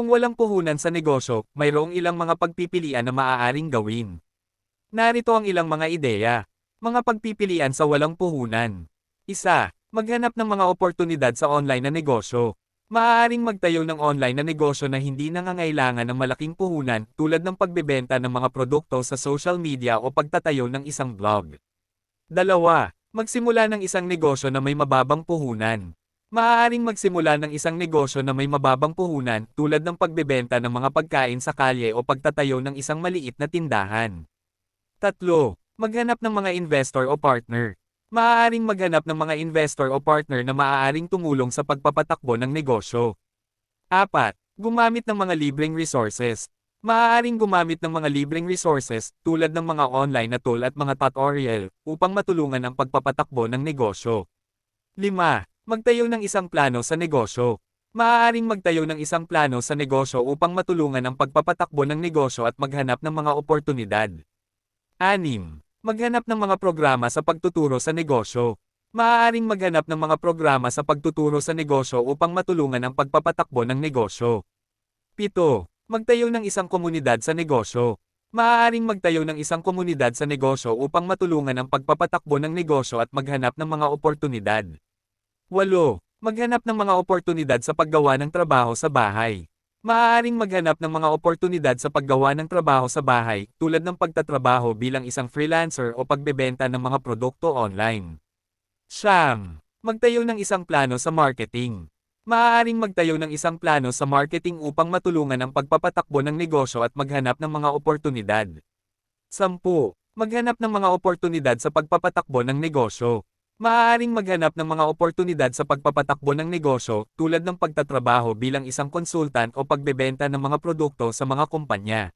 Kung walang puhunan sa negosyo, mayroong ilang mga pagpipilian na maaaring gawin. Narito ang ilang mga ideya. Mga pagpipilian sa walang puhunan. Isa, maghanap ng mga oportunidad sa online na negosyo. Maaaring magtayo ng online na negosyo na hindi nangangailangan ng malaking puhunan tulad ng pagbebenta ng mga produkto sa social media o pagtatayo ng isang blog. Dalawa, magsimula ng isang negosyo na may mababang puhunan. Maaaring magsimula ng isang negosyo na may mababang puhunan tulad ng pagbebenta ng mga pagkain sa kalye o pagtatayo ng isang maliit na tindahan. Tatlo, maghanap ng mga investor o partner. Maaaring maghanap ng mga investor o partner na maaaring tumulong sa pagpapatakbo ng negosyo. Apat, gumamit ng mga libreng resources. Maaaring gumamit ng mga libreng resources tulad ng mga online na tool at mga tutorial upang matulungan ang pagpapatakbo ng negosyo. 5. Magtayo ng isang plano sa negosyo. Maaaring magtayo ng isang plano sa negosyo upang matulungan ang pagpapatakbo ng negosyo at maghanap ng mga oportunidad. 6. Maghanap ng mga programa sa pagtuturo sa negosyo. Maaaring maghanap ng mga programa sa pagtuturo sa negosyo upang matulungan ang pagpapatakbo ng negosyo. 7. Magtayo ng isang komunidad sa negosyo. Maaaring magtayo ng isang komunidad sa negosyo upang matulungan ang pagpapatakbo ng negosyo at maghanap ng mga oportunidad. 8. Maghanap ng mga oportunidad sa paggawa ng trabaho sa bahay. Maaaring maghanap ng mga oportunidad sa paggawa ng trabaho sa bahay, tulad ng pagtatrabaho bilang isang freelancer o pagbebenta ng mga produkto online. Siyam. Magtayo ng isang plano sa marketing. Maaaring magtayo ng isang plano sa marketing upang matulungan ang pagpapatakbo ng negosyo at maghanap ng mga oportunidad. Sampu. Maghanap ng mga oportunidad sa pagpapatakbo ng negosyo. Maaaring maghanap ng mga oportunidad sa pagpapatakbo ng negosyo tulad ng pagtatrabaho bilang isang konsultant o pagbebenta ng mga produkto sa mga kumpanya.